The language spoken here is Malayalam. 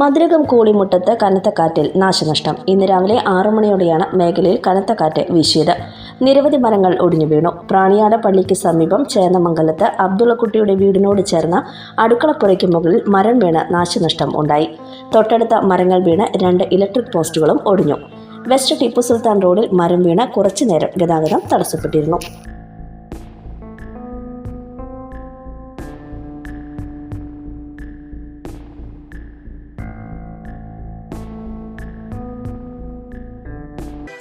മധുരകം കൂളിമുട്ടത്ത് കനത്ത കാറ്റിൽ നാശനഷ്ടം. ഇന്ന് രാവിലെ ആറു മണിയോടെയാണ് മേഖലയിൽ കനത്ത കാറ്റ് വീശിയത്. നിരവധി മരങ്ങൾ ഒടിഞ്ഞു വീണു. പ്രാണിയാട് പള്ളിക്ക് സമീപം ചേന്നമംഗലത്ത് അബ്ദുള്ളക്കുട്ടിയുടെ വീടിനോട് ചേർന്ന അടുക്കളപ്പുരയ്ക്ക് മുകളിൽ മരം വീണ് നാശനഷ്ടം ഉണ്ടായി. തൊട്ടടുത്ത മരങ്ങൾ വീണ് രണ്ട് ഇലക്ട്രിക് പോസ്റ്റുകളും ഒടിഞ്ഞു. വെസ്റ്റ് ടിപ്പു സുൽത്താൻ റോഡിൽ മരം വീണ് കുറച്ചുനേരം ഗതാഗതം തടസ്സപ്പെട്ടിരുന്നു.